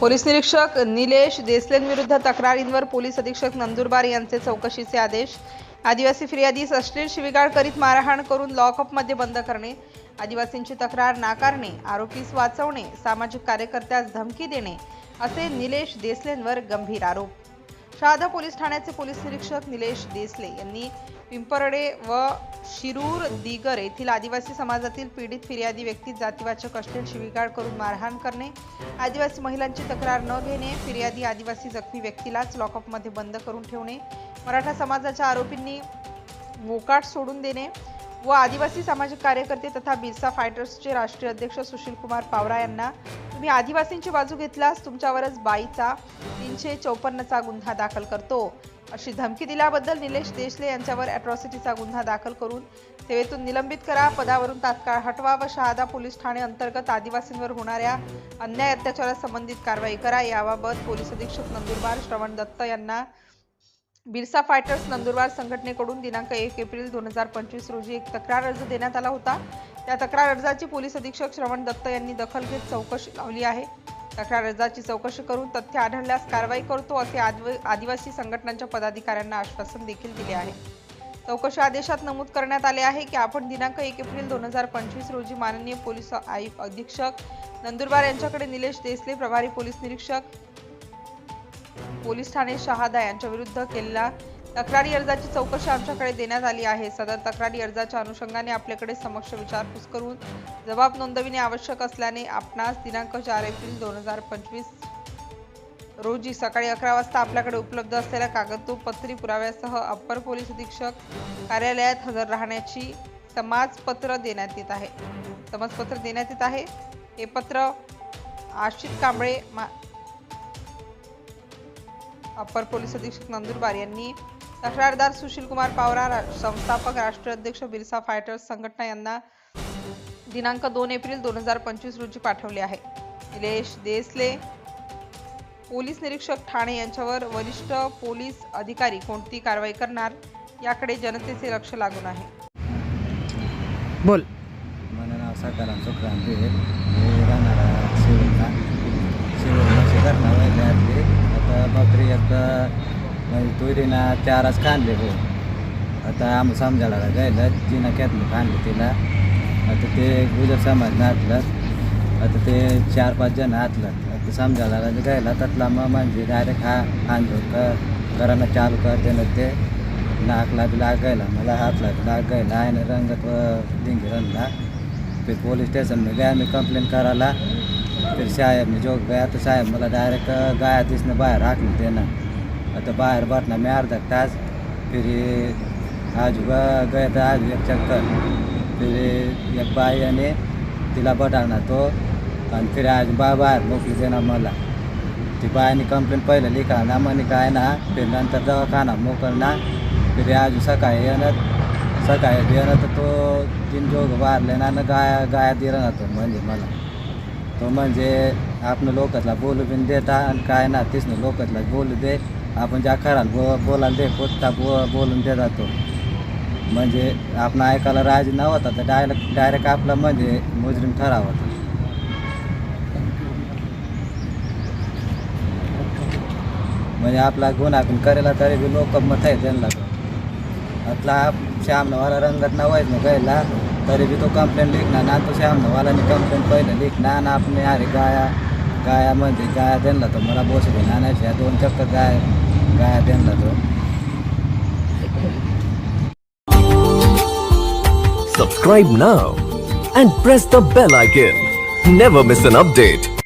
Police निरीक्षक निलेश देसलेंविरुद्ध तक्रारींवर police अधीक्षक नंदुरबार यांचे चौकशीचे आदेश. आदिवासी फिर्यादीस अश्लील शिवीगाळ करीत मारहाण करून लॉकअपमध्ये बंद करणे. आदिवासींची तक्रार नाकारणे आरोपीस वाचवणे सामाजिक कार्यकर्त्यास धमकी देणे असे निलेश देसलेंवर गंभीर आरोप. शहादा पोलीस ठाण्याचे पोलीस निरीक्षक निलेश देसले यांनी पिंपरडे व शिरूर दिगर येथील आदिवासी समाजातील पीडित फिर्यादी व्यक्ती जातीवाचक असतील शिवीगाळ करून मारहाण करणे आदिवासी महिलांची तक्रार न घेणे फिर्यादी आदिवासी जखमी व्यक्तीलाच लॉकअपमध्ये बंद करून ठेवणे मराठा समाजाच्या आरोपींनी मोकाट सोडून देणे व आदिवासी सामाजिक कार्यकर्ते तथा बिरसा फायटर्सचे राष्ट्रीय अध्यक्ष सुशीलकुमार पावरा यांना तुम्ही आदिवासींची बाजू घेतल्यास तुमच्यावरच बाईचा तीनशे चौपन्नचा गुन्हा दाखल करतो. अशी धमकी दिल्याबद्दल निलेश देशले यांच्यावर अॅट्रॉसिटीचा गुन्हा दाखल करून सेवेतून निलंबित करा पदावरून तात्काळ हटवा व शहादा पोलीस ठाणे अंतर्गत आदिवासींवर होणाऱ्या अन्याय अत्याचारासंबंधित कारवाई करा. याबाबत पोलीस अधीक्षक नंदुरबार श्रवण दत्त यांना बिरसा फायटर्स नंदुरबार संघटनेकडून दिनांक एक एप्रिल दोन हजार पंचवीस रोजी एक तक्रार अर्ज देण्यात आला होता. त्या तक्रार अर्जाची पोलीस अधीक्षक श्रवण दत्त यांनी दखल घेत चौकशी लावली आहे. तक्रार अर्जाची चौकशी करून तथ्य आढळल्यास कारवाई करतो असे आदिवासी संघटनांच्या पदाधिकाऱ्यांना आश्वासन देखील दिले आहे. चौकशी आदेशात नमूद करण्यात आले आहे की आपण दिनांक एक एप्रिल दोन हजार पंचवीस रोजी माननीय पोलीस आयुक्त अधीक्षक नंदुरबार यांच्याकडे निलेश देसले प्रभारी पोलीस निरीक्षक पोलीस ठाणे शहादा यांच्या विरुद्ध तक्रारी अर्जाची चौकशी आमच्याकडे देण्यात आली आहे. सदर तक्रारी अर्जाच्या अनुषंगाने आपल्याकडे समक्ष विचारपूस करून जबाब नोंदविणे आवश्यक असल्याने आपणास दिनांक चार एप्रिल दोन हजार पंचवीस रोजी सकाळी अकरा वाजता आपल्याकडे उपलब्ध असलेल्या कागदपत्री पुराव्यासह अप्पर पोलीस अधीक्षक कार्यालयात हजर राहण्याची समाजपत्र देण्यात येत आहे. समाजपत्र देण्यात येत आहे. हे पत्र आशित कांबळे मा अप्पर पोलीस अधीक्षक नंदुरबार यांनी तक्रारदार सुशील कुमार पावरा संस्थापक राष्ट्रीय अध्यक्ष बिरसा फायटर्स संघटना यांना दिनांक दोन एप्रिल दोन हजार पंचवीस रोजी पाठवले आहे. निलेश देसले पोलीस निरीक्षक ठाणे यांच्यावर वरिष्ठ पोलीस अधिकारी कोणती कारवाई करणार याकडे जनतेचे लक्ष लागून आहे. बोल. माझं नाव आहे. मी राहणार शिवला शिवला आता म्हणजे तुरीना चारच खांदले भाऊ. आता आम्ही समजायला गायला जिना कॅतलं खांदले तिला. आता ते गुजर समाजनं हातलं. आता ते चार पाच जण हातलं. आता समजायला गायला त्यातला मग म्हणजे डायरेक्ट हा आणलो का करायला चालू करते ते. नाकला बी लागायला मला हात लाग लागायला आहे ना रंगत व डिंगी रंगला. ते पोलीस स्टेशन गया मी कंप्लेन करायला. तर साहेब मी जो गया तो साहेब मला डायरेक्ट गाया दिसणं बाहेर हाकलं देना आता बाहेर बसना मी अर्धा तास फिर आजोबा गया तर आज एक चक्कर फिर एक बाई आणि तिला बटावना तो आणि फिर आज बा बाहेर मोकली देणार मला ती बायाने कंप्लेंट पहिलं लिखा ना म्हणे काय ना फिर नंतर दवाखाना मोकलना फिर आज सकाळी येणार सकाळी येणार तर तो तीन जोग बाहेरले ना न गाया गाया दिला ना तो म्हणजे मला तो म्हणजे आपण लोकातला बोलू बिन देता आणि काय ना तिसनं लोकातला बोलू दे आपण ज्या खराल बो बोलायला दे पोचता बो बोलून दे जातो म्हणजे आपण ऐकायला राजी होता तर डायरेक्ट डायरेक्ट आपला म्हणजे मुजरीम ठराव होता. म्हणजे आपला गुन्हा पण करेला तरी बी लोक मत आहे त्यांना. तो. आपला श्यामनवाला रंगत नवायच ना गायला तरी बी तो कंप्लेंट लिखणार ना तो श्यामनवाला कंप्लेंट पहिलं लिखणार ना आपण अरे गाया गाया म्हणजे गाया त्यांना तो मला बोसले नाण्याच्या दोन चक्कर गाय गाया त्यांना तो Subscribe now and press the bell icon. Never miss an update.